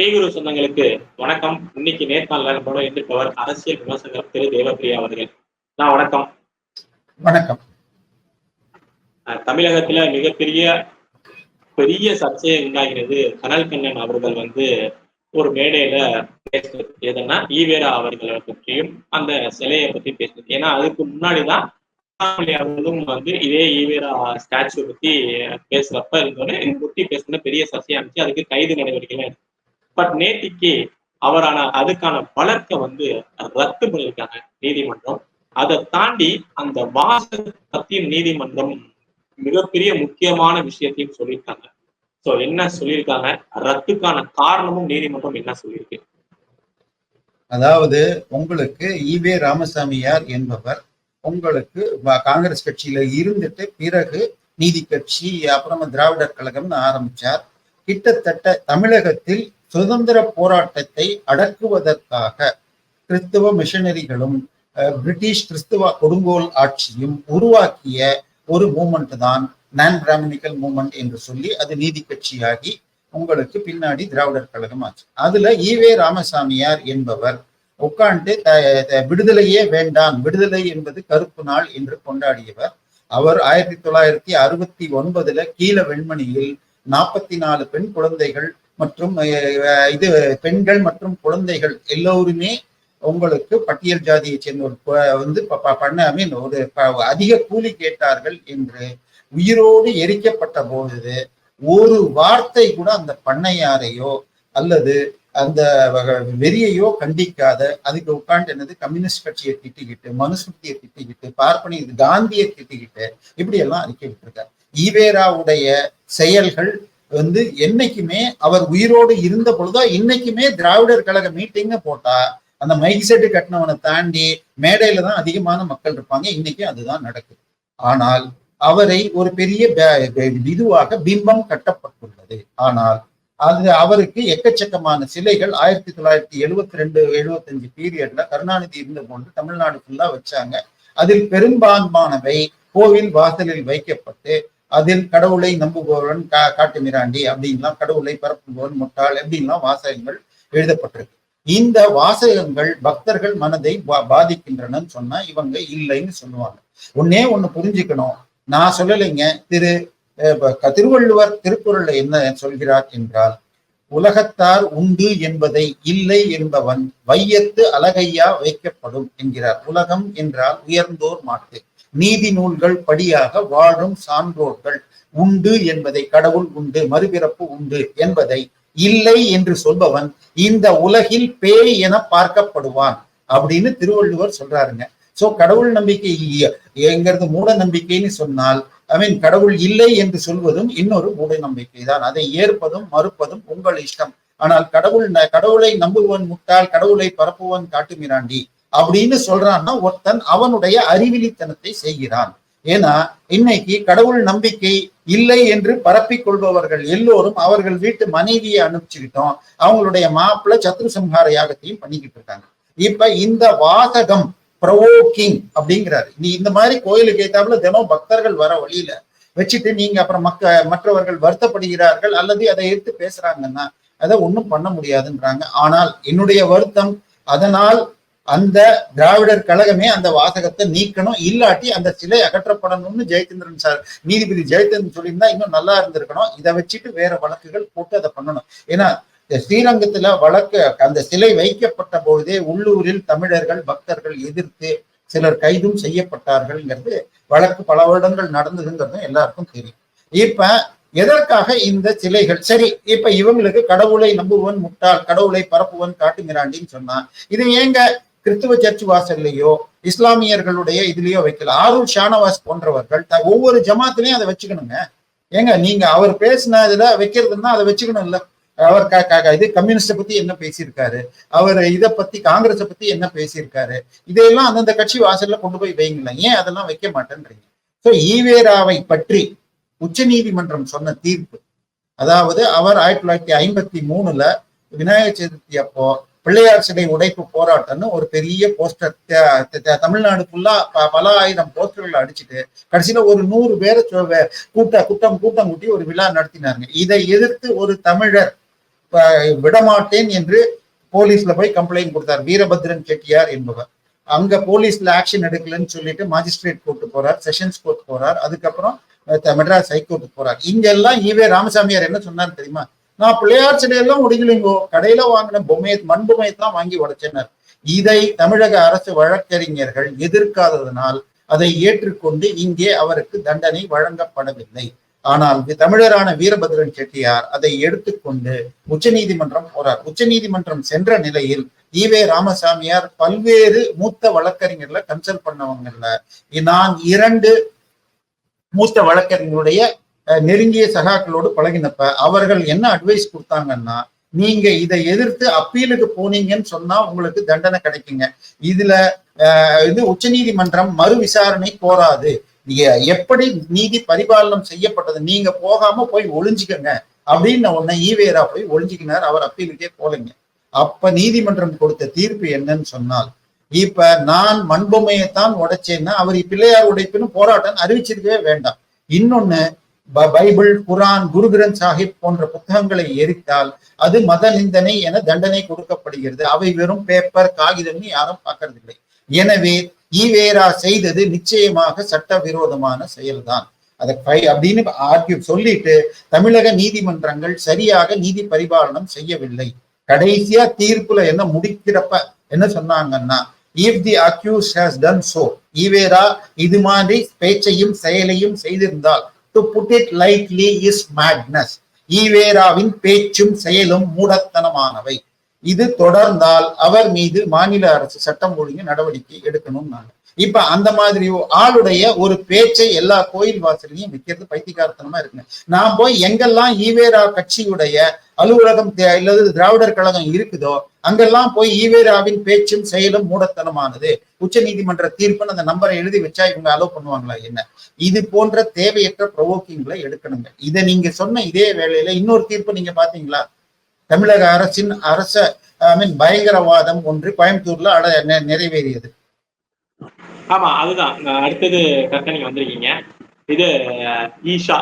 பேகுரு சொந்தங்களுக்கு வணக்கம். இன்னைக்கு நேர்காணல நம்மளோட இருந்திருப்பவர் அரசியல் விமர்சகர் திரு தேவப்பிரியா அவர்கள். நான் வணக்கம். வணக்கம். தமிழகத்துல மிகப்பெரிய பெரிய சர்ச்சையை உண்டாகிறது கனல் கண்ணன் அவர்கள் வந்து ஒரு மேடையில பேசுறது. எதுன்னா ஈவேரா அவர்களை பற்றியும் அந்த சிலையை பத்தி பேசுறது. ஏன்னா அதுக்கு முன்னாடிதான் அவர்களும் வந்து இதே ஈவேரா ஸ்டாச்சு பத்தி பேசுறப்ப இருந்தோடனே பத்தி பேசுன பெரிய சர்ச்சையா இருந்துச்சு. அதுக்கு கைது நடவடிக்கைலாம் எடுத்து பட் நேத்திக்கு அவரான அதுக்கான வழக்கை வந்து ரத்து பண்ணியிருக்காங்க நீதிமன்றம். அதை தாண்டி அந்த வாசல் பத்தியும் நீதிமன்றம் மிகப்பெரிய முக்கியமான விஷயத்தையும் சொல்லியிருக்காங்க. சோ என்ன சொல்லியிருக்காங்க? ரத்துக்கான காரணமும் நீதிமன்றம் என்ன சொல்லியிருக்கு? அதாவது உங்களுக்கு ஈவே ராமசாமியார் என்பவர் உங்களுக்கு காங்கிரஸ் கட்சியில இருந்துட்டு பிறகு நீதி கட்சி அப்புறமா திராவிடர் கழகம்னு ஆரம்பிச்சார். கிட்டத்தட்ட தமிழகத்தில் சுதந்திர போராட்டத்தை அடக்குவதற்காக கிறிஸ்துவ மிஷனரிகளும் பிரிட்டிஷ் கிறிஸ்துவ கொடுங்கோல் ஆட்சியும் உருவாக்கிய ஒரு மூமெண்ட் தான் நான் பிராமணிக்கல் மூமெண்ட் என்று சொல்லி அது நீதி கட்சியாகி உங்களுக்கு பின்னாடி திராவிடர் கழகம் ஆச்சு. அதுல ஈவே ராமசாமியார் என்பவர் உட்கார்ந்து விடுதலையே வேண்டாம் விடுதலை என்பது கருப்பு நாள் என்று கொண்டாடியவர். அவர் ஆயிரத்தி தொள்ளாயிரத்தி அறுபத்தி ஒன்பதுல கீழ வெண்மணியில் நாற்பத்தி நாலு பெண் குழந்தைகள் மற்றும் இது பெண்கள் மற்றும் குழந்தைகள் எல்லோருமே உங்களுக்கு பட்டியல் ஜாதியை சேர்ந்தவர். வந்து ப- ப- பண்ண மீன் ஒரு ப- அதிக கூலி கேட்டார்கள் என்று உயிரோடு எரிக்கப்பட்ட பொழுது ஒரு வார்த்தை கூட அந்த பண்ணையாரையோ அல்லது அந்த வக- வெறியையோ கண்டிக்காத அதுக்கு உட்காந்து என்னது? கம்யூனிஸ்ட் கட்சியை திட்டிக்கிட்டு மனுஸ்மிருதியை திட்டிக்கிட்டு பார்ப்பனி காந்தியை திட்டிக்கிட்டு இப்படி எல்லாம் அறிக்கை விட்டுருக்காரு ஈவேராவுடைய செயல்கள் வந்து என்னைக்குமே அவர் உயிரோடு இருந்த பொழுதோ இன்னைக்குமே திராவிடர் கழக மீட்டிங்க போட்டா அந்த மைக் செட்டு கட்டினவனை தாண்டி மேடையில தான் அதிகமான மக்கள் இருப்பாங்க. இன்னைக்கு அதுதான் நடக்குது. ஆனால் அவரை ஒரு பெரிய இதுவாக பிம்பம் கட்டப்பட்டுள்ளது. ஆனால் அது அவருக்கு எக்கச்சக்கமான சிலைகள் ஆயிரத்தி தொள்ளாயிரத்தி எழுவத்தி ரெண்டு எழுபத்தஞ்சு பீரியட்ல கருணாநிதி இருந்த போது தமிழ்நாடு ஃபுல்லா வச்சாங்க. அதில் பெரும்பான்மானவை கோவில் வாசலில் வைக்கப்பட்டு அதில் கடவுளை நம்புபவன் கா காட்டு மிராண்டி அப்படின்லாம் கடவுளை பரப்புபவன் முட்டாள் அப்படின்லாம் வாசகங்கள் எழுதப்பட்டிருக்கு. இந்த வாசகங்கள் பக்தர்கள் மனதை பா- பாதிக்கின்றனன்னு சொன்னா இவங்க இல்லைன்னு சொல்லுவாங்க. ஒன்னே ஒண்ணு புரிஞ்சுக்கணும். நான் சொல்லலைங்க. திரு அஹ், திருவள்ளுவர் திருக்குறள்ல என்ன சொல்கிறார் என்றால் உலகத்தார் உண்டு என்பதை இல்லை என்பவன் வையத்து அழகையா வைக்கப்படும் என்கிறார். உலகம் என்றால் உயர்ந்தோர் மாட்டு. நீதி நூல்கள் படியாக வாழும் சான்றோர்கள் உண்டு என்பதை கடவுள் உண்டு மறுபிறப்பு உண்டு என்பதை இல்லை என்று சொல்பவன் இந்த உலகில் பேய் என பார்க்கப்படுவான் அப்படின்னு திருவள்ளுவர் சொல்றாருங்க. சோ கடவுள் நம்பிக்கை எங்கிறது மூட நம்பிக்கைன்னு சொன்னால் ஐ மீன் கடவுள் இல்லை என்று சொல்வதும் இன்னொரு மூட நம்பிக்கை தான் அதை ஏற்பதும் மறுப்பதும் உங்கள் இஷ்டம். ஆனால் கடவுள் ந- கடவுளை நம்புவன் முட்டாள் கடவுளை பரப்புவன் காட்டுமிராண்டி. அப்படின்னு சொல்றான்னா ஒருத்தன் அவனுடைய அறிவிலித்தனத்தை செய்கிறான். ஏன்னா இன்னைக்கு கடவுள் நம்பிக்கை இல்லை என்று பரப்பிக் கொள்பவர்கள் எல்லோரும் அவர்கள் வீட்டு மனைவியை அனுப்பிச்சுக்கிட்டோம். அவங்களுடைய மாப்பிள்ள சத்ரு சம்ஹார யாகத்தையும் பண்ணிக்கிட்டு இருக்காங்க. இப்ப இந்த வாசகம் ப்ரவோக்கிங் அப்படிங்கிறாரு. நீ இந்த மாதிரி கோயிலுக்கு ஏத்தாப்புல தினம் பக்தர்கள் வர வழியில வச்சுட்டு நீங்க அப்புறம் மக்க மற்றவர்கள் வருத்தப்படுகிறார்கள் அல்லது அதை எடுத்து பேசுறாங்கன்னா அதை ஒன்றும் பண்ண முடியாதுன்றாங்க. ஆனால் என்னுடைய வருத்தம் அதனால் அந்த திராவிடர் கழகமே அந்த வாசகத்தை நீக்கணும். இல்லாட்டி அந்த சிலை அகற்றப்படணும்னு ஜெயச்சந்திரன் சார் நீதிபதி ஜெயச்சந்திரன் சொல்லியிருந்தா இன்னும் நல்லா இருந்திருக்கணும். இதை வச்சுட்டு வேற வழக்குகள் போட்டு அதை பண்ணணும். ஏன்னா ஸ்ரீரங்கத்துல வழக்கு அந்த சிலை வைக்கப்பட்ட பொழுதே உள்ளூரில் தமிழர்கள் பக்தர்கள் எதிர்த்து சிலர் கைதும் செய்யப்பட்டார்கள்ங்கிறது வழக்கு பல வருடங்கள் நடந்ததுங்கிறதும் எல்லாருக்கும் தெரியும். இப்ப எதற்காக இந்த சிலைகள் சரி இப்ப இவங்களுக்கு கடவுளை நம்புவன் முட்டாள் கடவுளை பரப்புவன் காட்டுமிராண்டின்னு சொன்னா இது ஏங்க கிறிஸ்துவ சர்ச் வாசல்லையோ இஸ்லாமியர்களுடைய இதுலயோ வைக்கல. ஆரூர் ஷானவாஸ் போன்றவர்கள் ஒவ்வொரு ஜமாத்திலையும் அதை வச்சுக்கணுங்க. ஏங்க நீங்க அவர் பேசின இதுல வைக்கிறதுன்னா அதை வச்சுக்கணும் இல்ல அவர் இது கம்யூனிஸ்ட பத்தி என்ன பேசியிருக்காரு? அவர் இத பத்தி காங்கிரஸ பத்தி என்ன பேசியிருக்காரு? இதையெல்லாம் அந்தந்த கட்சி வாசல்ல கொண்டு போய் வைங்களேன். ஏன் அதெல்லாம் வைக்க மாட்டேன்றீங்க? ஸோ ஈவேராவை பற்றி உச்ச நீதிமன்றம் சொன்ன தீர்ப்பு. அதாவது அவர் ஆயிரத்தி தொள்ளாயிரத்தி ஐம்பத்தி மூணுல விநாயகர் சதுர்த்தி அப்போ பிள்ளையார் சிலை உடைப்பு போராட்டம்னு ஒரு பெரிய போஸ்டர். தமிழ்நாடு ஃபுல்லா ப- பல ஆயிரம் போஸ்டர்கள் அடிச்சுட்டு கடைசியில ஒரு நூறு பேரை கூட்ட கூட்டம் கூட்டம் கூட்டி ஒரு விழா நடத்தினாருங்க. இதை எதிர்த்து ஒரு தமிழர் விடமாட்டேன் என்று போலீஸ்ல போய் கம்ப்ளைண்ட் கொடுத்தார். வீரபத்ரன் செட்டியார் என்பவர். அங்க போலீஸ்ல ஆக்ஷன் எடுக்கலன்னு சொல்லிட்டு மாஜிஸ்ட்ரேட் கோர்ட்டு போறார் செஷன்ஸ் கோர்ட் போறார். அதுக்கப்புறம் மெட்ராஸ் ஹைகோர்ட்டுக்கு போறார். இங்கெல்லாம் ஈவே ராமசாமியார் என்ன சொன்னார் தெரியுமா? நான் பிள்ளையார் சிலையெல்லாம் உடைக்கலைங்கோ கடையில வாங்கின பொம்மையை மண் பொம்மையை தான் வாங்கி உடைச்சனர். இதை தமிழக அரசு வழக்கறிஞர்கள் எதிர்க்காததனால் அதை ஏற்றுக்கொண்டு இங்கே அவருக்கு தண்டனை வழங்கப்படவில்லை. ஆனால் தமிழரான வீரபத்ரன் செட்டியார் அதை எடுத்துக்கொண்டு உச்ச நீதிமன்றம் போறார். உச்ச நீதிமன்றம் சென்ற நிலையில் ஈவே ராமசாமியார் பல்வேறு மூத்த வழக்கறிஞர்ல கன்சல்ட் பண்ணவங்கல்ல நான் இரண்டு மூத்த வழக்கறிஞருடைய நெருங்கிய சகாக்களோடு பழகினப்ப அவர்கள் என்ன அட்வைஸ் கொடுத்தாங்கன்னா நீங்க இதை எதிர்த்து அப்பீலுக்கு போனீங்கன்னு சொன்னா உங்களுக்கு தண்டனை கிடைக்குங்க. இதுல இது இது உச்சநீதிமன்றம் மறு விசாரணை கோராது. எப்படி நீதி பரிபாலனம் செய்யப்பட்டது நீங்க போகாம போய் ஒளிஞ்சுக்கங்க அப்படின்னு உடனே ஈவேரா போய் ஒளிஞ்சுக்கினார். அவர் அப்பீலுக்கே போலங்க அப்ப நீதிமன்றம் கொடுத்த தீர்ப்பு என்னன்னு சொன்னால் இப்ப நான் மண்பொம்மையைத்தான் உடைச்சேன்னா அவர் பிள்ளையார் உடைப்புன்னு போராட்டம் அறிவிச்சிருக்கவே வேண்டாம். இன்னொன்னு பைபிள் குரான் குரு கிரந்த் சாஹிப் போன்ற புத்தகங்களை எரித்தால் அது மத நிந்தனை என தண்டனை கொடுக்கப்படுகிறது. அவை வெறும் பேப்பர் காகிதம்னு யாரும் பார்க்கறது இல்லை எனவே ஈவேரா செய்தது நிச்சயமாக சட்டவிரோதமான செயல்தான். அதை பை- அப்படின்னு ஆர்கியூ சொல்லிட்டு தமிழக நீதிமன்றங்கள் சரியாக நீதி பரிபாலனம் செய்யவில்லை. கடைசியா தீர்ப்புல என்ன முடிக்கிறப்ப என்ன சொன்னாங்கன்னா if the accuse has done so Evera இது மாதிரி பேச்சையும் செயலையும் செய்திருந்தால் to put it lightly is madness ஈவேராவின் பேச்சும் செயலும் மூடத்தனமானவை. இது தொடர்ந்தால் அவர் மீது மாநில அரசு சட்டம் ஒழுங்கு நடவடிக்கை எடுக்கணும் நான் இப்ப அந்த மாதிரி ஆளுடைய ஒரு பேச்சை எல்லா கோயில் வாசலையும் வைக்கிறது பைத்தியகாரத்தனமா இருக்குங்க. நான் போய் எங்கெல்லாம் ஈவேரா கட்சியுடைய அலுவலகம் தே- அல்லது திராவிடர் கழகம் இருக்குதோ அங்கெல்லாம் போய் ஈவேராவின் பேச்சும் செயலும் மூடத்தனமானது. உச்ச நீதிமன்ற தீர்ப்புன்னு அந்த நம்பரை எழுதி வச்சா இவங்க அலோவ் பண்ணுவாங்களா என்ன? இது போன்ற தேவையற்ற ப்ரொவோக்கிங்களை எடுக்கணுங்க. இதை நீங்க சொன்ன இதே வேளையில இன்னொரு தீர்ப்பு நீங்க பாத்தீங்களா தமிழக அரசின் அரச ஐ மீன் பயங்கரவாதம் ஒன்று கோயம்புத்தூர்ல அட நிறைவேறியது. ஆமா அதுதான். அடுத்தது கரெக்டா நீங்க வந்திருக்கீங்க. இது ஈஷா.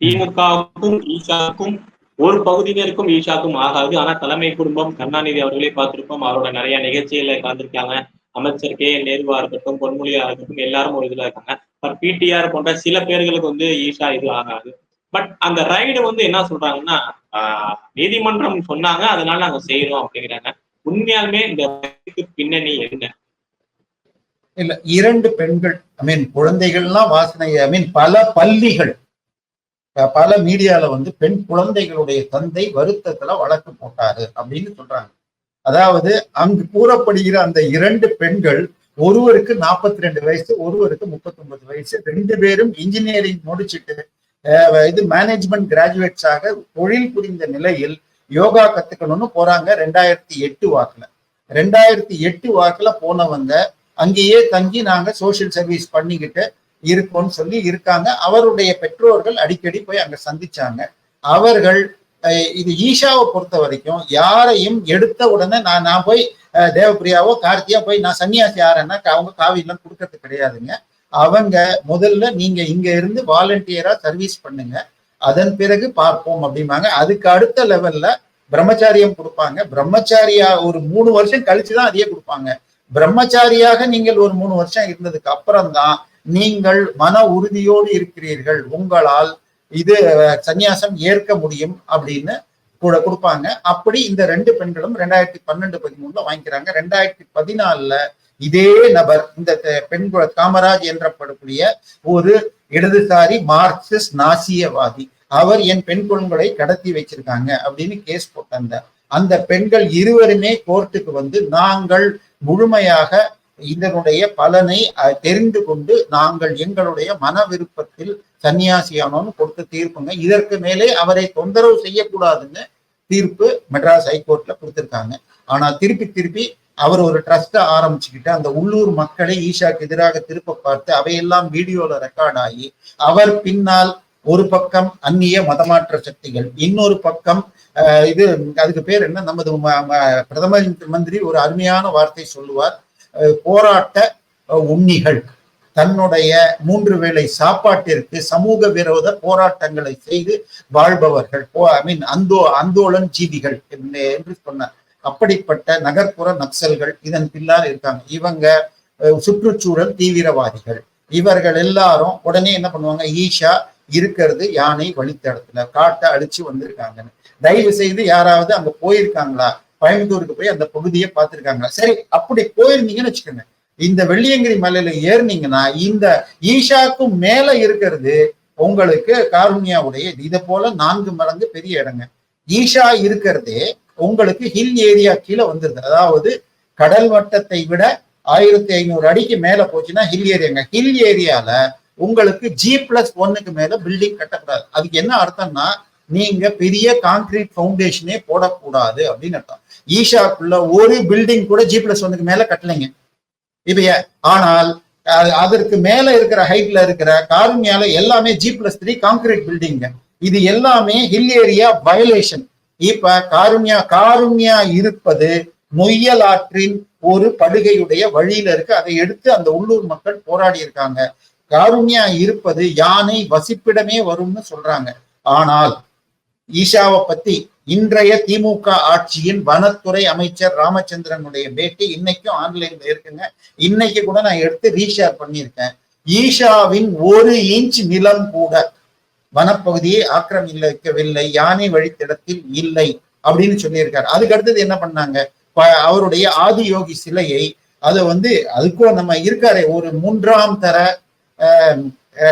திமுகவுக்கும் ஈஷாவுக்கும் ஒரு பகுதியினருக்கும் ஈஷாக்கும் ஆகாது. ஆனா தலைமை குடும்பம் கருணாநிதி அவர்களே பார்த்திருப்போம். அவரோட நிறைய நிகழ்ச்சிகளை கலந்துருக்காங்க. அமைச்சர் கே. நேருவா இருக்கட்டும் பொன்மொழியா இருக்கட்டும் எல்லாரும் ஒரு இதுல இருக்காங்க. பட் பிடிஆர் போன்ற சில பேர்களுக்கு வந்து ஈஷா இது ஆகாது. பட் அந்த ரைடு வந்து என்ன சொல்றாங்கன்னா ஆஹ், நீதிமன்றம் சொன்னாங்க. அதனால நாங்க செய்யறோம் அப்படிங்கிறாங்க. உண்மையாலுமே இந்த பின்னணி என்ன? இல்ல இரண்டு பெண்கள் ஐ மீன் குழந்தைகள்லாம் வாசனை ஐ மீன் பல பள்ளிகள் பல மீடியால வந்து பெண் குழந்தைகளுடைய தந்தை வருத்தத்துல வழக்கு போட்டாரு அப்படின்னு சொல்றாங்க. அதாவது அங்கு கூறப்படுகிற அந்த இரண்டு பெண்கள் ஒருவருக்கு 42 ரெண்டு வயசு ஒருவருக்கு 39 வயசு ரெண்டு பேரும் இன்ஜினியரிங் முடிச்சிட்டு இது மேனேஜ்மெண்ட் கிராஜுவேட்ஸாக தொழில் புரிந்த நிலையில் யோகா கத்துக்கணும்னு போறாங்க. ரெண்டாயிரத்தி எட்டு வாக்குல. ரெண்டாயிரத்தி எட்டு வாக்குல போனவங்க அங்கேயே தங்கி நாங்க சோஷியல் சர்வீஸ் பண்ணிக்கிட்டு இருக்கோம்னு சொல்லி இருக்காங்க. அவருடைய பெற்றோர்கள் அடிக்கடி போய் அங்க சந்திச்சாங்க. அவர்கள் இது ஈஷாவை பொறுத்த வரைக்கும் யாரையும் எடுத்த உடனே நான் நான் போய் தேவப்பிரியாவோ கார்த்தியா போய் நான் சன்னியாசி யாருன்னா அவங்க காவியெல்லாம் கொடுக்கறது கிடையாதுங்க. அவங்க முதல்ல நீங்க இங்க இருந்து வாலண்டியரா சர்வீஸ் பண்ணுங்க. அதன் பிறகு பார்ப்போம் அப்படிம்பாங்க. அதுக்கு அடுத்த லெவல்ல பிரம்மச்சாரியம் கொடுப்பாங்க. பிரம்மச்சாரியா ஒரு மூணு வருஷம் கழிச்சு தான் அதையே கொடுப்பாங்க. பிரம்மச்சாரியாக நீங்கள் ஒரு மூணு வருஷம் இருந்ததுக்கு அப்புறம்தான் நீங்கள் மன உறுதியோடு இருக்கிறீர்கள். உங்களால் இது சந்நியாசம் ஏற்க முடியும் அப்படின்னு கூட கொடுப்பாங்க. அப்படி இந்த ரெண்டு பெண்களும் ரெண்டாயிரத்தி பன்னெண்டு பதிமூணுல வாங்கிக்கிறாங்க. ரெண்டாயிரத்தி பதினாலுல இதே நபர் இந்த பெண் காமராஜ் என்றப்படக்கூடிய ஒரு இடதுசாரி மார்க்சிஸ்ட் நாசியவாதி. அவர் என் பெண் குழந்தைகளை கடத்தி வச்சிருக்காங்க அப்படின்னு கேஸ் போட்டிருந்தார் அந்த பெண்கள் இருவருமே கோர்ட்டுக்கு வந்து நாங்கள் முழுமையாக இதனுடைய பலனை தெரிந்து கொண்டு நாங்கள் எங்களுடைய மன விருப்பத்தில் சன்னியாசியானோன்னு கொடுத்த தீர்ப்புங்க. இதற்கு மேலே அவரை தொந்தரவு செய்யக்கூடாதுன்னு தீர்ப்பு மெட்ராஸ் ஹைகோர்ட்ல கொடுத்திருக்காங்க. ஆனா திருப்பி திருப்பி அவர் ஒரு ட்ரஸ்ட ஆரம்பிச்சுக்கிட்டு அந்த உள்ளூர் மக்களை ஈஷாக்கு எதிராக திருப்ப பார்த்து அவையெல்லாம் வீடியோல ரெக்கார்ட் ஆகி அவர் பின்னால் ஒரு பக்கம் அந்நிய மதமாற்ற சக்திகள் இன்னொரு பக்கம் அஹ், இது அதுக்கு பேர் என்ன? நமது பிரதம மந்திரி ஒரு அருமையான வார்த்தை சொல்லுவார். போராட்ட உண்ணிகள். தன்னுடைய மூன்று வேளை சாப்பாட்டிற்கு சமூக விரோத போராட்டங்களை செய்து வாழ்பவர்கள். ஐ மீன் அந்தோ அந்தோலன் ஜீவிகள் என்று என்று சொன்னார். அப்படிப்பட்ட நகர்ப்புற நக்சல்கள் இதன் பின்னால் இருக்காங்க. இவங்க சுற்றுச்சூழல் தீவிரவாதிகள். இவர்கள் எல்லாரும் உடனே என்ன பண்ணுவாங்க? ஈஷா இருக்கிறது யானை வழித்தடத்துல காட்டை அழிச்சு வந்திருக்காங்கன்னு. தயவு செய்து யாராவது அங்க போயிருக்காங்களா? கோயம்புத்தூருக்கு போய் அந்த பகுதியை பார்த்திருக்காங்களா? சரி அப்படி போயிருந்தீங்கன்னு வச்சுக்கோங்க. இந்த வெள்ளியங்கிரி மலையில ஏறுனீங்கன்னா இந்த ஈஷாக்கும் மேல இருக்கிறது உங்களுக்கு காருண்யாவுடைய இது. இதை போல நான்கு மடங்கு பெரிய இடங்க. ஈஷா இருக்கிறதே உங்களுக்கு ஹில் ஏரியா கீழே வந்துருது. அதாவது கடல் வட்டத்தை விட ஆயிரத்தி ஐநூறு அடிக்கு மேல போச்சுன்னா ஹில் ஏரியாங்க ஹில் ஏரியால உங்களுக்கு ஜி பிளஸ் ஒன்னுக்கு மேல பில்டிங் கட்டக்கூடாது. அதுக்கு என்ன அர்த்தம்னா நீங்க பெரிய கான்கிரீட் ஃபவுண்டேஷனே போடக்கூடாது அப்படின்னு அர்த்தம். ஈஷாக்குள்ள ஒரு பில்டிங் கூட ஜி பிளஸ் ஒன்னுக்கு மேல கட்டலைங்க. இப்ப ஆனால் அதற்கு மேல இருக்கிற ஹைட்ல இருக்கிற காருண்யால எல்லாமே G plus three concrete building இது எல்லாமே ஹில் ஏரியா வயலேஷன் இப்ப காருண்யா காருண்யா இருப்பது நொய்யல் ஆற்றின் ஒரு படுகையுடைய வழியில இருக்கு. அதை எடுத்து அந்த உள்ளூர் மக்கள் போராடி இருக்காங்க. காருண்யா இருப்பது யானை வசிப்பிடமே வரும்னு சொல்றாங்க. ஆனால் ஈஷாவை பத்தி இன்றைய திமுக ஆட்சியின் வனத்துறை அமைச்சர் ராமச்சந்திரனுடைய பேட்டி இன்னைக்கும் ஆன்லைன்ல இருக்குங்க. இன்னைக்கு கூட நான் எடுத்து ரீஷேர் பண்ணியிருக்கேன். ஈஷாவின் ஒரு இன்ச் நிலம் கூட வனப்பகுதியை ஆக்கிரமிக்கவில்லை யானை வழித்தடத்தில் இல்லை அப்படின்னு சொல்லியிருக்காரு. அதுக்கு அடுத்தது என்ன பண்ணாங்க? அவருடைய ஆதியோகி சிலையை அதை வந்து அதுக்கும் நம்ம இருக்காரு ஒரு மூன்றாம் தர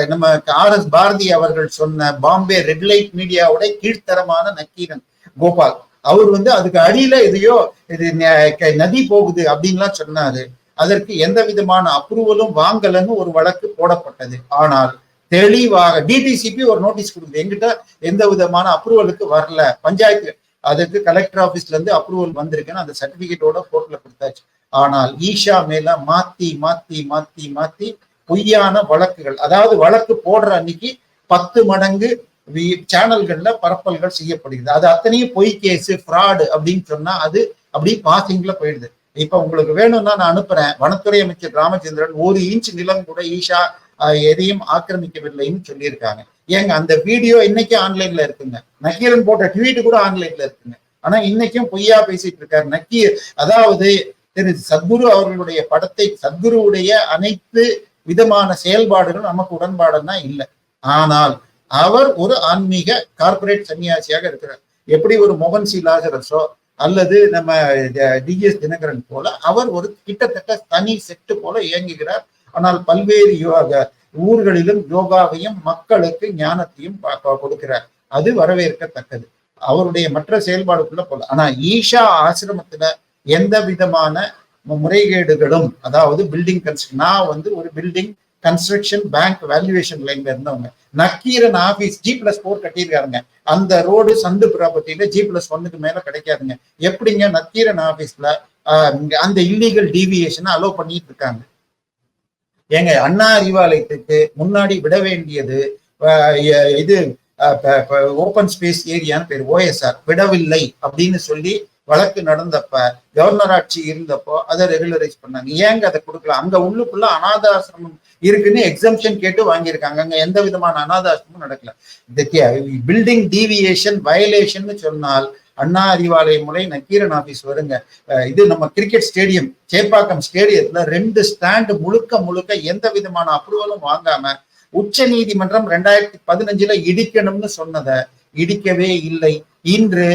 நம்ம ஆர் எஸ் பாரதி அவர்கள் சொன்ன பாம்பே ரெட் லைட் மீடியாவோட கீழ்த்தரமான நக்கீரன் கோபால். அவர் வந்து அதுக்கு அடியில எதையோ இது ந- க- நதி போகுது அப்படின்லாம் சொன்னாரு. அதற்கு எந்த விதமான அப்ரூவலும் வாங்கலன்னு ஒரு வழக்கு போடப்பட்டது. ஆனால் தெளிவாக டிடிசிபி ஒரு நோட்டீஸ் கொடுக்குது. எங்கிட்ட எந்த விதமான அப்ரூவலுக்கு வரல. பஞ்சாயத்து அதுக்கு கலெக்டர் ஆபீஸ்ல இருந்து அப்ரூவல் வந்திருக்குன்னு அந்த சர்டிபிகேட்டோட போர்ட்ல கொடுத்தாச்சு. ஆனால் ஈஷா மேல மாத்தி மாத்தி மாத்தி மாத்தி பொய்யான வழக்குகள். அதாவது வழக்கு போடுற அன்னைக்கு பத்து மடங்கு வி- சேனல்கள்ல பரப்பல்கள் செய்யப்படுகிறது. அது அத்தனையும் பொய் கேஸ் ஃப்ராடு அப்படின்னு சொன்னா அது அப்படி பாசிங்ல போயிடுது. இப்ப உங்களுக்கு வேணும்னா நான் அனுப்புறேன். வனத்துறை அமைச்சர் ராமச்சந்திரன் ஒரு இன்ச் நிலம் கூட ஈஷா எதையும் ஆக்கிரமிக்கவில்லைன்னு சொல்லியிருக்காங்க. ஏங்க அந்த வீடியோ இன்னைக்கு ஆன்லைன்ல இருக்குங்க. நக்கீரன் போட்ட ட்வீட் கூட ஆன்லைன்ல இருக்குங்க. ஆனா இன்னைக்கும் பொய்யா பேசிட்டு இருக்காரு நக்கீர். அதாவது திரு சத்குரு அவர்களுடைய படத்தை சத்குருவுடைய அனைத்து விதமான செயல்பாடுகள் நமக்கு உடன்பாடுன்னா இல்லை. ஆனால் அவர் ஒரு ஆன்மீக கார்பரேட் சன்னியாசியாக இருக்கிறார். எப்படி ஒரு மோகன் சி லாசரஸோ அல்லது நம்ம டிஎஸ் தினகரன் போல அவர் ஒரு கிட்டத்தட்ட தனி செட்டு போல இயங்குகிறார். ஆனால் பல்வேறு யோகா ஊர்களிலும் யோகாவையும் மக்களுக்கு ஞானத்தையும் கொடுக்கிறார். அது வரவேற்கத்தக்கது. அவருடைய மற்ற செயல்பாடுக்குள்ள போல. ஆனா ஈஷா ஆசிரமத்துல எந்த விதமான முறைகேடுகளும் அதாவது பில்டிங் கன்ஸ்ட்ரக்ஷன் நான் வந்து ஒரு பில்டிங் கன்ஸ்ட்ரக்ஷன் பேங்க் வேல்யூவேஷன் லைன்ல இருந்தவங்க. Nakkeeran office G plus four கட்டியிருக்காருங்க. அந்த ரோடு சந்து ப்ராப்பர்ட்டியில ஜி பிளஸ் ஒன்னுக்கு மேல கிடைக்காதுங்க. எப்படிங்க நக்கீரன் ஆபீஸ்ல அந்த இல்லீகல் டிவியேஷனை அலோவ் பண்ணிட்டு இருக்காங்க? ஏங்க அண்ணா அறிவாலயத்துக்கு முன்னாடி விட வேண்டியது அஹ், இது ஓப்பன் ஸ்பேஸ் ஏரியான்னு பேர் ஓஎஸ்ஆர் விடவில்லை அப்படின்னு சொல்லி வழக்கு நடந்தப்ப கவர்னர் ஆட்சி இருந்தப்போ அதை ரெகுலரைஸ் பண்ணாங்க. ஏங்க அதை கொடுக்கல? அங்க உள்ளுக்குள்ள அனாதாசிரமம் இருக்குன்னு எக்ஸம்ஷன் கேட்டு வாங்கியிருக்காங்க. அங்க எந்த விதமான அனாதாசிரமும் நடக்கல. பில்டிங் டீவியேஷன் வயலேஷன் சொன்னால் அண்ணா அறிவாலய முறை நக்கீரன் ஆபீஸ் வருங்க. இது நம்ம கிரிக்கெட் ஸ்டேடியம் சேப்பாக்கம் ஸ்டேடியத்துல ரெண்டு ஸ்டாண்டு முழுக்க முழுக்க எந்த விதமான அப்ரூவலும் வாங்காம உச்ச நீதிமன்றம் ரெண்டாயிரத்தி பதினஞ்சுல இடிக்கணும்னு சொன்னதை இடிக்கவே இல்லை. இன்று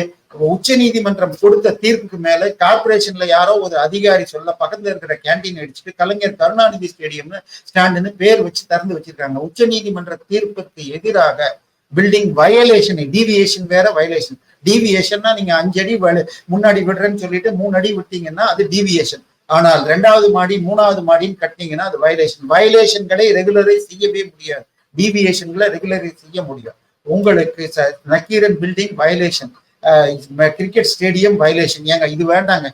உச்ச நீதிமன்றம் கொடுத்த தீர்ப்புக்கு மேல கார்பரேஷன்ல யாரோ ஒரு அதிகாரி சொல்ல பக்கத்துல இருக்கிற கேண்டீன் அடிச்சுட்டு கலைஞர் கருணாநிதி ஸ்டேடியம்னு ஸ்டாண்டுன்னு பேர் வச்சு திறந்து வச்சிருக்காங்க உச்ச நீதிமன்ற தீர்ப்புக்கு எதிராக பில்டிங் வயலேஷன் டீவியேஷன் வேற வயலேஷன் டீவியேஷன்னா நீங்க அஞ்சு அடி முன்னாடி விடுறேன்னு சொல்லிட்டு மூணு அடி விட்டீங்கன்னா அது டீவியேஷன் ஆனால் ரெண்டாவது மாடி மூணாவது மாடின்னு கட்டினீங்கன்னா அது வயலேஷன் வயலேஷன்களை ரெகுலரைஸ் செய்யவே முடியாது டீவியேஷன்களை ரெகுலரைஸ் செய்ய முடியும் உங்களுக்கு ச- Nakkeeran building violation cricket stadium violation ஏங்க இது வேண்டாங்க.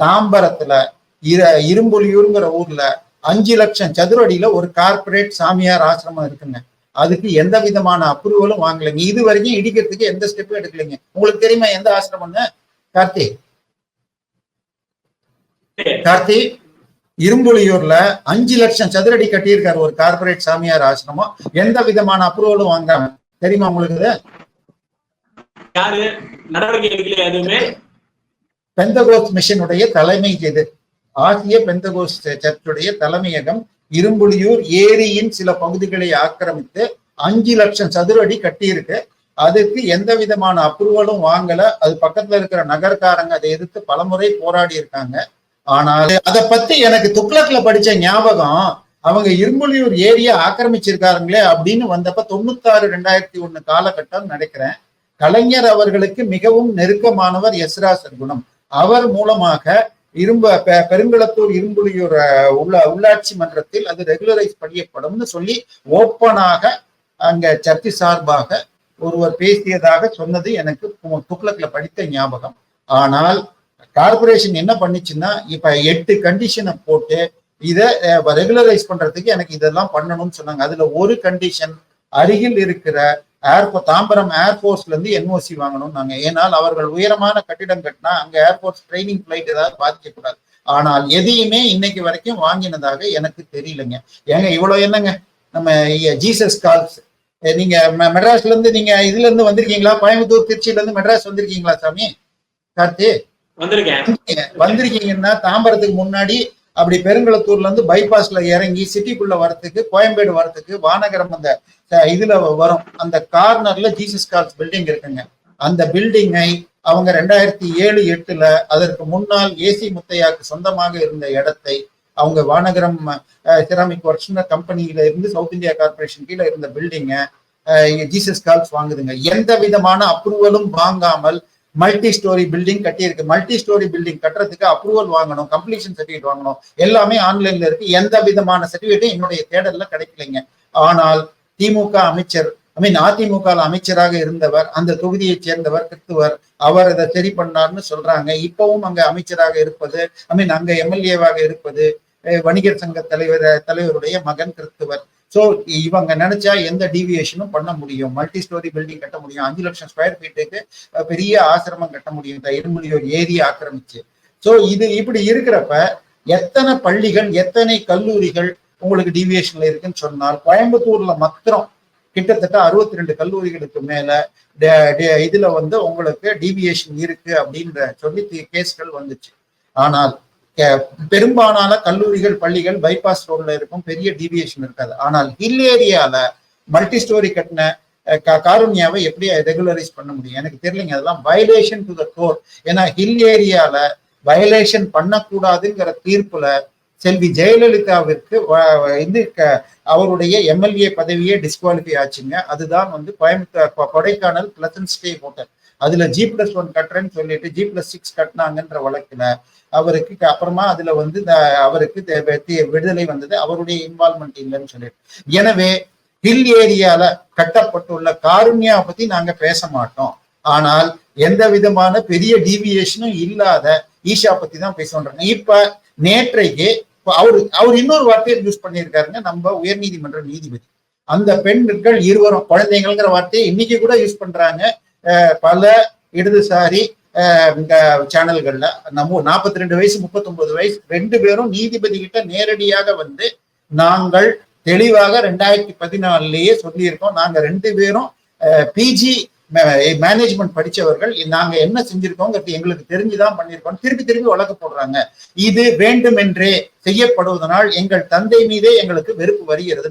தாம்பரத்துல இர இரும்புலியூருங்கிற ஊர்ல அஞ்சு லட்சம் சதுரடியில ஒரு கார்ப்பரேட் சாமியார் ஆசிரமம் இருக்குங்க. அதுக்கு எந்த விதமான அப்ரூவலும் வாங்கலைங்க. இது வரைக்கும் இடிக்கிறதுக்கு எந்த ஸ்டெப்பும் எடுக்கலைங்க. உங்களுக்கு தெரியுமா எந்த ஆசிரமம்னு? கார்த்தி. கார்த்தி இரும்புலியூர்ல அஞ்சு லட்சம் சதுரடி கட்டியிருக்காரு ஒரு கார்ப்பரேட் சாமியார் ஆசிரமம். எந்த விதமான அப்ரூவலும் வாங்காம தெரியுமா உங்களுக்கு யாரு? நடவடிக்கை எடுக்கலையா எதுவுமே? பெந்தகோஸ் மிஷனுடைய தலைமை இது ஆசிய பெந்தகோஸ் சர்ச்சுடைய தலைமையகம் இரும்புலியூர் ஏரியின் சில பகுதிகளை ஆக்கிரமித்து அஞ்சு லட்சம் சதுர அடி கட்டியிருக்கு. அதுக்கு எந்த விதமான அப்ரூவலும் வாங்கல. அது பக்கத்துல இருக்கிற நகர்காரங்க அதை எதிர்த்து பலமுறை போராடி இருக்காங்க. ஆனால் அதை பத்தி எனக்கு துக்ளக்ல படிச்ச ஞாபகம் அவங்க இரும்புலியூர் ஏரியா ஆக்கிரமிச்சிருக்காருங்களே அப்படின்னு வந்தப்ப தொண்ணூத்தாறு ரெண்டாயிரத்தி ஒண்ணு காலகட்டம் நினைக்கிறேன். கலைஞர் அவர்களுக்கு மிகவும் நெருக்கமானவர் எஸ்ரா சர்க்குணம் அவர் மூலமாக இரும்ப பெ- பெருங்குளத்தூர் இரும்புலியூர் உள்ள உள்ளாட்சி மன்றத்தில் அது ரெகுலரைஸ் பண்ணியப்படும்னு சொல்லி ஓப்பனாக அங்க சர்ச்சை சார்பாக ஒருவர் பேசியதாக சொன்னது எனக்கு துக்ளக்கில் துக்ளக்ல படித்த ஞாபகம். ஆனால் கார்பரேஷன் என்ன பண்ணுச்சுன்னா இப்ப எட்டு கண்டிஷனை போட்டு இதை ரெகுலரைஸ் பண்றதுக்கு எனக்கு இதெல்லாம் பண்ணணும்னு சொன்னாங்க. அதுல ஒரு கண்டிஷன் அருகில் இருக்கிற ஏர்போ தாம்பரம் ஏர்போர்ட்ஸ்ல இருந்து என்ஓசி வாங்கணும் நாங்க. ஏனால் அவர்கள் உயரமான கட்டிடம் கட்டினா அங்க ஏர்போர்ட்ஸ் ட்ரைனிங் பிளைட் ஏதாவது பாதிக்கக்கூடாது. ஆனால் எதையுமே இன்னைக்கு வரைக்கும் வாங்கினதாக எனக்கு தெரியலங்க. ஏங்க இவ்வளவு என்னங்க? நம்ம ஜீசஸ் கால்ஸ் நீங்க மெட்ராஸ்ல இருந்து நீங்க இதுல இருந்து வந்திருக்கீங்களா? கோயம்புத்தூர் திருச்சியில இருந்து மெட்ராஸ் வந்திருக்கீங்களா சாமி? கார்த்தி? வந்திருக்கேன். வந்திருக்கீங்கன்னா தாம்பரத்துக்கு முன்னாடி அப்படி பெருங்குளத்தூர்ல இருந்து பைபாஸ்ல இறங்கி சிட்டிக்குள்ள வரத்துக்கு கோயம்பேடு வரத்துக்கு வானகரம் அந்த இதுல வரும். அந்த கார்னர்ல ஜீசஸ் கால்ஸ் பில்டிங் இருக்குங்க. அந்த பில்டிங்கை அவங்க ரெண்டாயிரத்தி ஏழு எட்டுல அதற்கு முன்னால் ஏசி முத்தையாக்கு சொந்தமாக இருந்த இடத்தை அவங்க வானகரம் செராமிக் ஒர்க்ஸ் கம்பெனியில இருந்து சவுத் இந்தியா கார்பரேஷன் கீழே இருந்த பில்டிங்கை ஜீசஸ் கால்ஸ் வாங்குதுங்க. எந்த விதமான அப்ரூவலும் வாங்காமல் மல்டி ஸ்டோரி பில்டிங் கட்டியிருக்கு. மல்டி ஸ்டோரி பில்டிங் கட்டுறதுக்கு அப்ரூவல் வாங்கணும். கம்ப்ளீஷன் சர்டிஃபிகேட் வாங்கணும். எல்லாமே ஆன்லைன்ல இருக்கு. எந்த விதமான சர்டிஃபிகேட்டும் என்னுடைய தேடல்ல கிடைக்கலைங்க. ஆனால் திமுக அமைச்சர் ஐ மீன் அதிமுக அமைச்சராக இருந்தவர் அந்த தொகுதியை சேர்ந்தவர் கிறிஸ்துவர் அவர் அதை சரி பண்ணார்னு சொல்றாங்க. இப்பவும் அங்க அமைச்சராக இருப்பது ஐ மீன் அங்க எம்எல்ஏவாக இருப்பது வணிகர் சங்க தலைவர் தலைவருடைய மகன் கிறிஸ்துவர். ஸோ இவங்க நினைச்சா எந்த டிவியேஷனும் பண்ண முடியும். மல்டி ஸ்டோரி பில்டிங் கட்ட முடியும். அஞ்சு லட்சம் ஸ்கொயர் ஃபீட்டுக்கு பெரிய ஆசிரமம் கட்ட முடியும். இந்த இருமுடியோர் ஏரியா ஆக்கிரமிச்சு. ஸோ இது இப்படி இருக்கிறப்ப எத்தனை பள்ளிகள் எத்தனை கல்லூரிகள் உங்களுக்கு டிவியேஷன்ல இருக்குன்னு சொன்னால் கோயம்புத்தூர்ல மாத்திரம் கிட்டத்தட்ட அறுபத்தி ரெண்டு கல்லூரிகளுக்கு மேல டே- டே- இதுல வந்து உங்களுக்கு டிவியேஷன் இருக்கு அப்படின்ற சொல்லி கேஸ்கள் வந்துச்சு. ஆனால் பெரும்பாலான கல்லூரிகள் பள்ளிகள் பைபாஸ் ரோட்ல இருக்கும் பெரிய டீவியேஷன் இருக்காது. ஆனால் ஹில் ஏரியால மல்டி ஸ்டோரி கட்டின அஹ், காருண்யாவை எப்படி ரெகுலரைஸ் பண்ண முடியும்? எனக்கு தெரியலங்க. அதெல்லாம் வயலேஷன் டு த கோர் ஏன்னா ஹில் ஏரியால வயலேஷன் பண்ணக்கூடாதுங்கிற தீர்ப்புல செல்வி ஜெயலலிதாவிற்கு வ- இது க- அவருடைய எம்எல்ஏ பதவியே டிஸ்குவாலிஃபை ஆச்சுங்க. அதுதான் வந்து கோயம்புத்தூர் கொ- கொடைக்கானல் பிளசன்ட் ஸ்டே ஹோட்டல் அதுல ஜி பிளஸ் ஒன் கட்டுறேன்னு சொல்லிட்டு ஜி பிளஸ் சிக்ஸ் கட்டினாங்கன்ற வழக்குல அவருக்கு அப்புறமா அதுல வந்து அவருக்கு தே- விடுதலை வந்தது. அவருடைய இன்வால்மெண்ட் இல்லைன்னு சொல்லிட்டு. எனவே ஹில் ஏரியால கட்டப்பட்டுள்ள காருண்யா பத்தி நாங்க பேச மாட்டோம். ஆனால் எந்த விதமான பெரிய டிவியேஷனும் இல்லாத ஈஷா பத்தி தான் பேசுவோம் இப்ப நேற்றைக்கு அவர் அவரு அவர் இன்னொரு வார்த்தையை யூஸ் பண்ணியிருக்காருங்க. நம்ம உயர்நீதிமன்ற நீதிபதி. அந்த பெண்கள் இருவரும் குழந்தைங்கள்ங்கிற வார்த்தையை இன்னைக்கு கூட யூஸ் பண்றாங்க. பல இடதுசாரி இந்த சேனல்கள்ல நம்ம நாற்பத்தி ரெண்டு வயசு முப்பத்தொன்பது வயசு ரெண்டு பேரும் நீதிபதி கிட்ட நேரடியாக வந்து நாங்கள் தெளிவாக ரெண்டாயிரத்தி பதினாலுலயே சொல்லியிருக்கோம். நாங்க ரெண்டு பேரும் பிஜி மேனேஜ்மெண்ட் படிச்சவர்கள். நாங்க என்ன செஞ்சிருக்கோங்கிறது எங்களுக்கு தெரிஞ்சுதான் பண்ணியிருக்கோம். திருப்பி திருப்பி வழக்கு போடுறாங்க. இது வேண்டுமென்றே செய்யப்படுவதனால் எங்கள் தந்தை மீதே எங்களுக்கு வெறுப்பு வருகிறது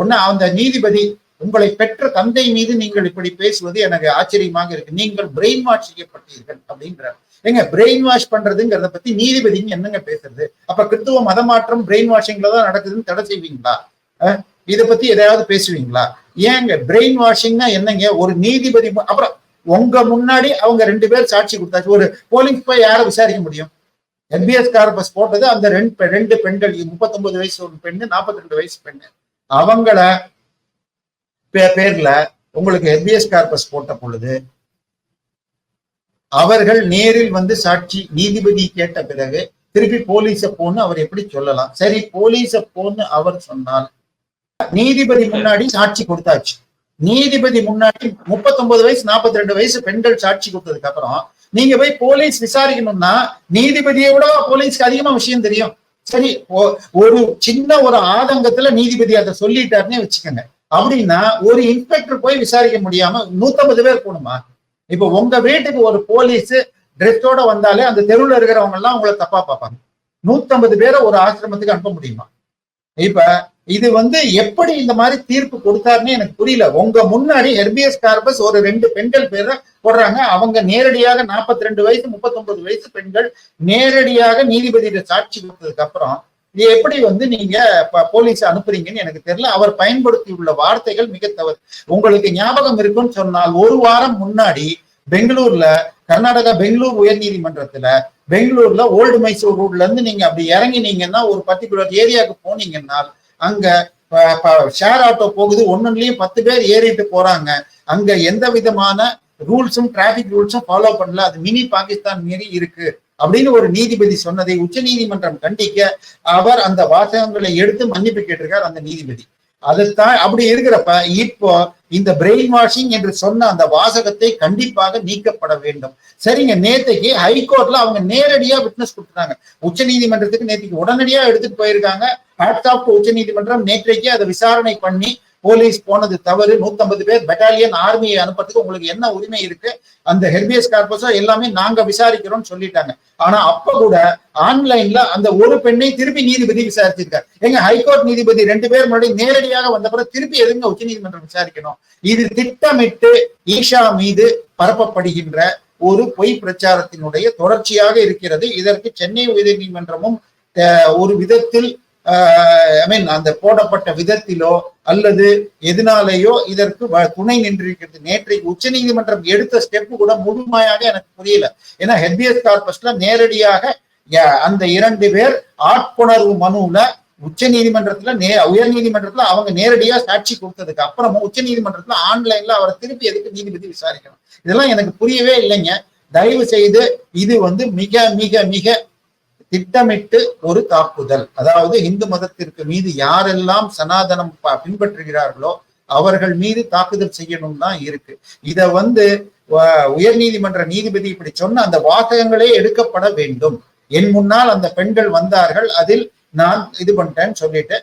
ஒண்ணு அந்த நீதிபதி உங்களை பெற்ற தந்தை மீது நீங்கள் இப்படி பேசுவது எனக்கு ஆச்சரியமாக இருக்கு. நீங்கள் பிரெயின் வாஷ் செய்யப்பட்டீர்கள் அப்படின்றார். ஏங்க பிரெயின் வாஷ் பண்றதுங்கிறத பத்தி நீதிபதிங்க என்னங்க பேசுறது? அப்ப கிறிஸ்துவ மதமாற்றம் பிரெயின் வாஷிங்ல தான் நடக்குதுன்னு தடை செய்வீங்களா? இதை இத பத்தி எதையாவது பேசுவீங்களா? ஏங்க பிரெயின் வாஷிங்னா என்னங்க? ஒரு நீதிபதி அப்புறம் உங்க முன்னாடி அவங்க ரெண்டு பேர் சாட்சி கொடுத்தாச்சு. ஒரு போலீஸ் போய் யாரை விசாரிக்க முடியும்? எஸ்பிஎஸ் கார் பஸ் போட்டது அந்த ரெண்டு ரெண்டு பெண்கள் முப்பத்தொன்பது வயசு ஒரு பெண்ணு நாற்பத்தி ரெண்டு வயசு பெண்ணு. அவங்கள பேர்ல உங்களுக்கு என்பிஎஸ் கார்பஸ் போட்ட பொழுது அவர்கள் நேரில் வந்து சாட்சி நீதிபதி கேட்ட பிறகு திருப்பி போலீஸ போன்னு அவர் எப்படி சொல்லலாம்? சரி போலீஸ போன்னு அவர் சொன்னால் நீதிபதி முன்னாடி சாட்சி கொடுத்தாச்சு. நீதிபதி முன்னாடி முப்பத்தொன்பது வயசு நாற்பத்தி ரெண்டு வயசு பெண்கள் சாட்சி கொடுத்ததுக்கு அப்புறம் நீங்க போய் போலீஸ் விசாரிக்கணும்னா நீதிபதியை விட போலீஸ்க்கு அதிகமா விஷயம் தெரியும். சரி ஒ- ஒரு சின்ன ஒரு ஆதங்கத்துல நீதிபதி அதை சொல்லிட்டாருன்னே வச்சுக்கோங்க. அப்படின்னா ஒரு இன்ஸ்பெக்டர் போய் விசாரிக்க முடியாம நூத்தம்பது பேர் போகணுமா? இப்ப உங்க வீட்டுக்கு ஒரு போலீஸ் ட்ரெஸ்ஸோட வந்தாலே அந்த தெருவில் இருக்கிறவங்க எல்லாம் உங்களை தப்பா பார்ப்பாங்க. நூத்தம்பது பேரை ஒரு ஆசிரமத்துக்கு அனுப்ப முடியுமா? இப்ப இது வந்து எப்படி இந்த மாதிரி தீர்ப்பு கொடுத்தாருன்னு எனக்கு புரியல. உங்க முன்னாடி ஹெர்பியஸ் கார்பஸ் ஒரு ரெண்டு பெண்கள் பேரை போடுறாங்க. அவங்க நேரடியாக 42 ரெண்டு வயசு 39 வயசு பெண்கள் நேரடியாக நீதிபதியிட சாட்சி கொடுத்ததுக்கு அப்புறம் இது எப்படி வந்து நீங்க போலீஸ் அனுப்புறீங்கன்னு எனக்கு தெரியல. அவர் பயன்படுத்தியுள்ள வார்த்தைகள் மிக தவறு. உங்களுக்கு ஞாபகம் இருக்குன்னு சொன்னால் ஒரு வாரம் முன்னாடி பெங்களூர்ல கர்நாடகா பெங்களூர் உயர்நீதிமன்றத்துல பெங்களூர்ல ஓல்டு மைசூர் ரோட்ல இருந்து நீங்க அப்படி இறங்கினீங்கன்னா ஒரு பர்டிகுலர் ஏரியாவுக்கு போனீங்கன்னா அங்க ஷேர் ஆட்டோ போகுது. ஒன்னுலயும் பத்து பேர் ஏறிட்டு போறாங்க. அங்க எந்த விதமான ரூல்ஸும் டிராபிக் ரூல்ஸும் ஃபாலோ பண்ணல. அது மினி பாகிஸ்தான் மீறி இருக்கு. அப்படின்னு ஒரு நீதிபதி சொன்னதை உச்ச நீதிமன்றம் கண்டிக்க அவர் அந்த வாசகங்களை எடுத்து மன்னிப்பு கேட்டிருக்கார் அந்த நீதிபதி. அதுதான் அப்படி இருக்கிறப்ப இப்போ இந்த பிரெயின் வாஷிங் என்று சொன்ன அந்த வாசகத்தை கண்டிப்பாக நீக்கப்பட வேண்டும். சரிங்க நேத்தைக்கு ஹைகோர்ட்ல அவங்க நேரடியா விட்னஸ் கொடுத்துட்டாங்க. உச்ச நீதிமன்றத்துக்கு நேற்றுக்கு உடனடியா எடுத்துட்டு போயிருக்காங்க. ஹேட்ஸ் ஆஃப் உச்ச நீதிமன்றம் நேற்றைக்கு அதை விசாரணை பண்ணி போலீஸ் போனது தவறு. 150 பேர் பெட்டாலியன் ஆர்மியை அனுப்புறதுக்கு உங்களுக்கு என்ன உரிமை இருக்கு? அந்த ஹெர்பியஸ் கார்பஸோ எல்லாமே நாங்க விசாரிக்கிறோம்னு சொல்லிட்டாங்க. ஆனா அப்ப கூட ஆன்லைன்ல அந்த ஒரு பெண்ணை திருப்பி நீதிபதி விசாரிச்சிருக்காரு. எங்க ஹைகோர்ட் நீதிபதி ரெண்டு பேர் முன்னாடி நேரடியாக வந்த பிறகு திருப்பி எதுங்க உச்ச நீதிமன்றம் விசாரிக்கணும். இது திட்டமிட்டு ஈஷா மீது பரப்பப்படுகின்ற ஒரு பொய் பிரச்சாரத்தினுடைய தொடர்ச்சியாக இருக்கிறது. இதற்கு சென்னை உயர்நீதிமன்றமும் ஒரு விதத்தில் ஐ மீன் அந்த போடப்பட்ட விதத்திலோ அல்லது எதனாலேயோ இதற்கு வ- துணை நின்றிருக்கிறது. நேற்றைக்கு உச்ச நீதிமன்றம் எடுத்த ஸ்டெப் கூட முழுமையாக எனக்கு புரியல. ஏன்னா ஹெர்பியஸ் கார்பஸ்ல நேரடியாக ய- அந்த இரண்டு பேர் ஆட்கொணர்வு மனுவில் உச்ச நீதிமன்றத்துல நே உயர் நீதிமன்றத்துல அவங்க நேரடியா சாட்சி கொடுத்ததுக்கு அப்புறமும் உச்ச நீதிமன்றத்துல ஆன்லைன்ல அவரை திருப்பி எதுக்கு நீதிபதி விசாரிக்கணும்? இதெல்லாம் எனக்கு புரியவே இல்லைங்க. தயவு செய்து இது வந்து மிக மிக மிக திட்டமிட்டு ஒரு தாக்குதல். அதாவது இந்து மதத்திற்கு மீது யாரெல்லாம் சனாதனம் ப- பின்பற்றுகிறார்களோ அவர்கள் மீது தாக்குதல் செய்யணும் தான் இருக்கு. இத வந்து உயர் நீதிமன்ற நீதிபதி இப்படி சொன்ன அந்த வாசகங்களே எடுக்கப்பட வேண்டும். என் முன்னால் அந்த பெண்கள் வந்தார்கள் அதில் நான் இது பண்ணிட்டேன்னு சொல்லிட்டு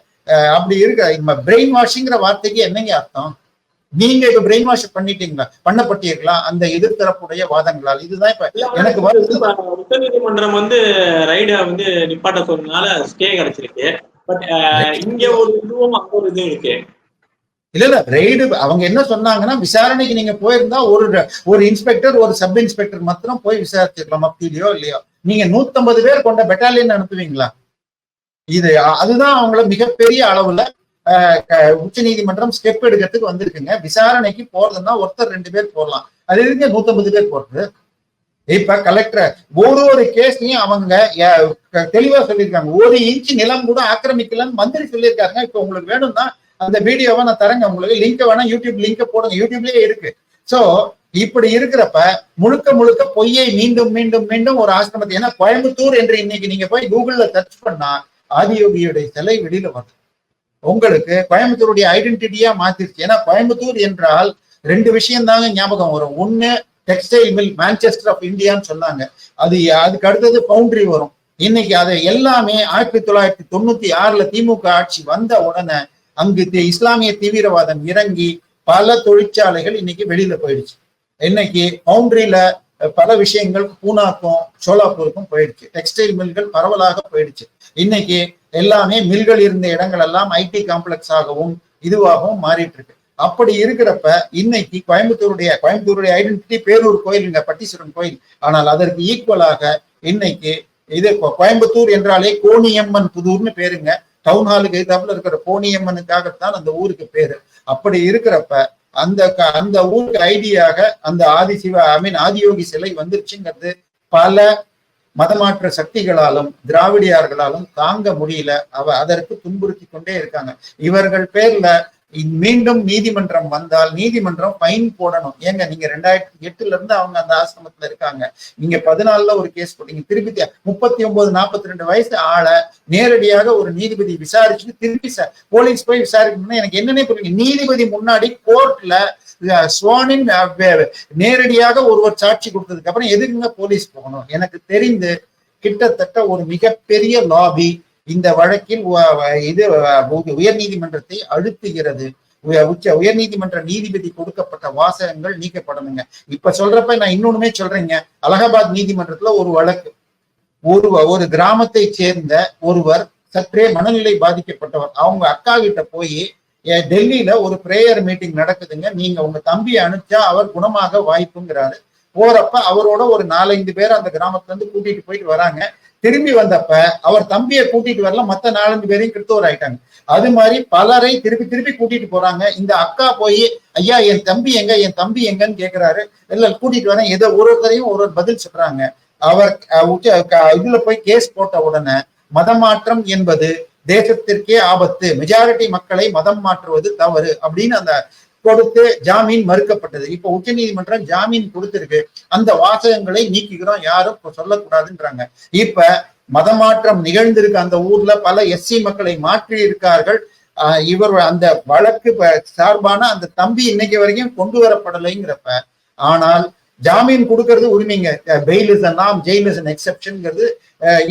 அப்படி இருக்க பிரெயின் வாஷிங்கிற வார்த்தைக்கு என்னங்க அர்த்தம்? நீங்க இப்ப பிரெயின் வாஷ் பண்ணிட்டீங்களா? பண்ணப்பட்டீர்களா? அந்த எதிர்த்தரப்புடைய வாதங்களால். இதுதான் இப்ப எனக்கு. உச்ச நீதிமன்றம் வந்து ரைட வந்து நிப்பாட்ட சொன்னதுனால ஸ்டே கிடைச்சிருக்கு. பட் இங்க ஒரு இதுவும் அங்க ஒரு இதுவும் இருக்கு. இல்ல இல்ல ரெய்டு அவங்க என்ன சொன்னாங்கன்னா விசாரணைக்கு நீங்க போயிருந்தா ஒரு ஒரு இன்ஸ்பெக்டர் ஒரு சப் இன்ஸ்பெக்டர் மாத்திரம் போய் விசாரிச்சிருக்கலாம் மத்தியிலையோ இல்லையோ. நீங்க 150 பேர் கொண்ட பெட்டாலியன் அனுப்புவீங்களா? இது அதுதான் அவங்கள மிகப்பெரிய அளவுல உச்ச நீதிமன்றம் ஸ்டெப் எடுக்கிறதுக்கு வந்திருக்குங்க. விசாரணைக்கு போறதுன்னா ஒருத்தர் ரெண்டு பேர் போடலாம். அது எதுக்கு 150 பேர் போறது இப்ப கலெக்டர் ஒரு ஒரு கேஸ்லயும் அவங்க தெளிவா சொல்லியிருக்காங்க. ஒரு இன்ச்சு நிலம் கூட ஆக்கிரமிக்கலன்னு மந்திரி சொல்லியிருக்காங்க இப்ப உங்களுக்கு வேணும்னா அந்த வீடியோவை நான் தரேங்க. உங்களுக்கு லிங்க் வேணா யூடியூப் லிங்க் போடுங்க. யூடியூப்லயே இருக்கு. சோ இப்படி இருக்கிறப்ப முழுக்க முழுக்க பொய்யை மீண்டும் மீண்டும் மீண்டும் ஒரு ஆசிரமத்தை ஏன்னா கோயம்புத்தூர் என்று இன்னைக்கு நீங்க போய் கூகுள்ல சர்ச் பண்ணா ஆதியோகியுடைய சிலை வெளியில வரும் உங்களுக்கு கோயம்புத்தூருடைய ஐடென்டிட்டியா மாத்திருச்சு. ஏன்னா கோயம்புத்தூர் என்றால் ரெண்டு விஷயம் தாங்க ஞாபகம் வரும். ஒண்ணு டெக்ஸ்டைல் மில் மான்செஸ்டர் ஆஃப் இந்தியான்னு சொன்னாங்க. அது அதுக்கு அடுத்தது பவுண்டரி வரும். இன்னைக்கு அதை எல்லாமே ஆயிரத்தி தொள்ளாயிரத்தி தொண்ணூத்தி ஆறுல திமுக ஆட்சி வந்த உடனே அங்கு இஸ்லாமிய தீவிரவாதம் இறங்கி பல தொழிற்சாலைகள் இன்னைக்கு வெளியில போயிடுச்சு. இன்னைக்கு பவுண்டரியில பல விஷயங்கள் பூனாக்கும் சோலாப்பூருக்கும் போயிடுச்சு. டெக்ஸ்டைல் மில்கள் பரவலாக போயிடுச்சு. இன்னைக்கு எல்லாமே மில்கள் இருந்த இடங்கள் எல்லாம் ஐடி காம்ப்ளெக்ஸ் ஆகவும் இதுவாகவும் மாறிட்டு இருக்கு அப்படி இருக்கிறப்ப இன்னைக்கு கோயம்புத்தூருடைய கோயம்புத்தூருடைய ஐடென்டிட்டி பேரூர் கோயிலுங்க பட்டீஸ்வரன் கோயில். ஆனால் அதற்கு ஈக்குவலாக இன்னைக்கு இது கோயம்புத்தூர் என்றாலே கோணியம்மன் புதூர்னு பேருங்க. டவுன் ஹாலுக்கு எதிர்த்தாப்புல இருக்கிற கோணியம்மனுக்காகத்தான் அந்த ஊருக்கு பேரு. அப்படி இருக்கிறப்ப அந்த அந்த ஊருக்கு ஐடியாக அந்த ஆதிசிவ ஐ மீன் ஆதியோகி சிலை வந்துருச்சுங்கிறது பல மதமாற்ற சக்திகளாலும் திராவிடியார்களாலும் தாங்க முடியல. அவ அதற்கு துன்புறுத்தி கொண்டே இருக்காங்க. இவர்கள் பேர்ல மீண்டும் நீதிமன்றம் வந்தால் நீதிமன்றம் ஃபைன் போடணும். ஏங்க நீங்க ரெண்டாயிரத்தி எட்டுல இருந்து அவங்க அந்த ஆசிரமத்துல இருக்காங்க. நீங்க பதினாலுல ஒரு கேஸ் போட்டீங்க திருப்பி முப்பத்தி ஒன்பது நாற்பத்தி ரெண்டு வயசு ஆளை நேரடியாக ஒரு நீதிபதி விசாரிச்சுட்டு திருப்பி போலீஸ் போய் விசாரிக்கணும்னா எனக்கு என்னன்னே புரியுங்க நீதிபதி முன்னாடி கோர்ட்ல சுவானின் uh, நேரடியாக ஒருவர் சாட்சி கொடுத்ததுக்கு அப்புறம் எதுக்குங்க போலீஸ் போகணும்? எனக்கு தெரிந்து கிட்டத்தட்ட ஒரு மிகப்பெரிய லாபி இந்த வழக்கில் இது உயர் நீதிமன்றத்தை அழுத்துகிறது. உச்ச உயர் நீதிமன்ற நீதிபதி கொடுக்கப்பட்ட வாசகங்கள் நீக்கப்படணுங்க. இப்ப சொல்றப்ப நான் இன்னொன்னுமே சொல்றேங்க. அலகாபாத் நீதிமன்றத்துல ஒரு வழக்கு. ஒரு ஒரு கிராமத்தை சேர்ந்த ஒருவர் சற்றே மனநிலை பாதிக்கப்பட்டவர். அவங்க அக்கா கிட்ட போய் டெல்லியில ஒரு பிரேயர் மீட்டிங் நடக்குதுங்க. நீங்க உங்க தம்பியை அனுப்பிச்சா அவர் குணமாக வாய்ப்புங்கிறாரு. போறப்ப அவரோட ஒரு நாலஞ்சு பேர் அந்த கிராமத்துல இருந்து கூட்டிட்டு போயிட்டு வராங்க. திரும்பி வந்தப்ப அவர் தம்பியை கூட்டிட்டு வரல மத்த நாலஞ்சு பேரையும் கிறிஸ்தவர் ஆயிட்டாங்க. அது மாதிரி பலரை திருப்பி திருப்பி கூட்டிட்டு போறாங்க. இந்த அக்கா போய் ஐயா என் தம்பி எங்க? என் தம்பி எங்கன்னு கேக்குறாரு. இல்ல கூட்டிட்டு வரேன். ஏதோ ஒரு ஒருத்தரையும் ஒரு ஒரு பதில் சொல்றாங்க. அவர் க- இதுல போய் கேஸ் போட்ட உடனே மதமாற்றம் என்பது தேசத்திற்கே ஆபத்து. மெஜாரிட்டி மக்களை மதம் மாற்றுவது தவறு அப்படின்னு அந்த கொடுத்து ஜாமீன் மறுக்கப்பட்டது. இப்ப உச்சநீதிமன்றம் ஜாமீன் கொடுத்திருக்கு. அந்த வாசகங்களை நீக்கிக்கிறோம் யாரும் சொல்லக்கூடாதுன்றாங்க. இப்ப மதமாற்றம் நிகழ்ந்திருக்கு. அந்த ஊர்ல பல எஸ்சி மக்களை மாற்றி இருக்கார்கள் ஆஹ் இவர் அந்த வழக்கு சார்பான அந்த தம்பி இன்னைக்கு வரைக்கும் கொண்டு வரப்படலைங்கிறப்ப ஆனால் ஜாமீன் கொடுக்கறது உரிமைங்க. பெயில் இஸ் நாம் ஜெயில் இஸ் எக்ஸப்ஷன்ங்கிறது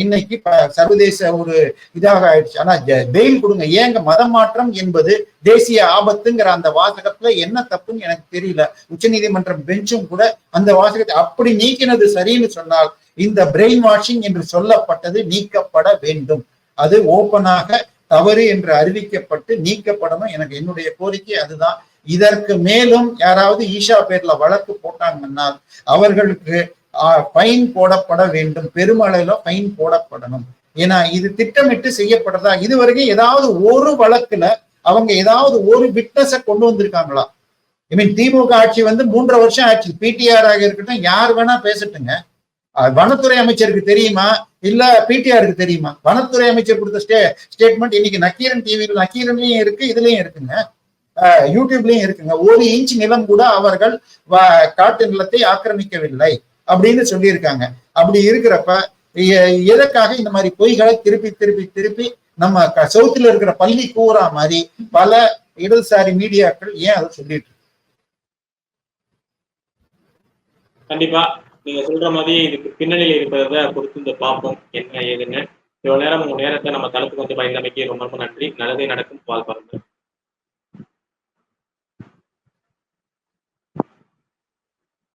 இன்னைக்கு சர்வதேச ஒரு இதாக ஆயிடுச்சு. ஆனா பெயில் கொடுங்க. ஏங்க மதம் மாற்றம் என்பது தேசிய ஆபத்துங்கிற அந்த வாசகத்துல என்ன தப்புன்னு எனக்கு தெரியல. உச்சநீதிமன்றம் பெஞ்சும் கூட அந்த வாசகத்தை அப்படி நீக்கினது சரின்னு சொன்னால் இந்த பிரெயின் வாஷிங் என்று சொல்லப்பட்டது நீக்கப்பட வேண்டும். அது ஓப்பனாக தவறு என்று அறிவிக்கப்பட்டு நீக்கப்படணும். எனக்கு என்னுடைய கோரிக்கை அதுதான். இதற்கு மேலும் யாராவது ஈஷா பேர்ல வழக்கு போட்டாங்கன்னா அவர்களுக்கு ஃபைன் போடப்பட வேண்டும். பெருமளவில் ஃபைன் போடப்படணும். ஏன்னா இது திட்டமிட்டு செய்யப்படுறதா இது வரைக்கும் ஏதாவது ஒரு வழக்குல அவங்க ஏதாவது ஒரு விட்னஸை கொண்டு வந்திருக்காங்களா? ஐ மீன் திமுக ஆட்சி வந்து மூன்றரை வருஷம் ஆட்சி பிடிஆர் ஆக இருக்கட்டும் யார் வேணா பேசட்டுங்க. வனத்துறை அமைச்சருக்கு தெரியுமா? இல்ல பிடிஆருக்கு தெரியுமா? வனத்துறை அமைச்சர் கொடுத்த ஸ்டே ஸ்டேட்மெண்ட் இன்னைக்கு நக்கீரன் டிவியில் நக்கீரன்லயும் இருக்கு இதுலயும் இருக்குங்க. யூடியூப்லயும் இருக்குங்க. ஒரு இன்ச் நிலம் கூட அவர்கள் வ- காட்டு நிலத்தை ஆக்கிரமிக்கவில்லை. அப்படின்னு சொல்லியிருக்காங்க. அப்படி இருக்கிறப்ப எதற்காக இந்த மாதிரி பொய்களை திருப்பி திருப்பி திருப்பி நம்ம சவுத்துல இருக்கிற பள்ளி கூறா மாதிரி பல இடதுசாரி மீடியாக்கள் ஏன் அதை சொல்லிட்டு இருக்கு? கண்டிப்பா. நீங்க சொல்ற மாதிரி இதுக்கு பின்னணியில் இருக்கிறத பொறுத்து இந்த பார்ப்போம் என்ன ஏதுன்னு. இவ்வளவு நேரம் உங்க நேரத்தை நம்ம தளத்துக்கு வந்து பயந்தமைக்கு ரொம்ப ரொம்ப நன்றி. நல்லதே நடக்கும். வாழ் பறந்து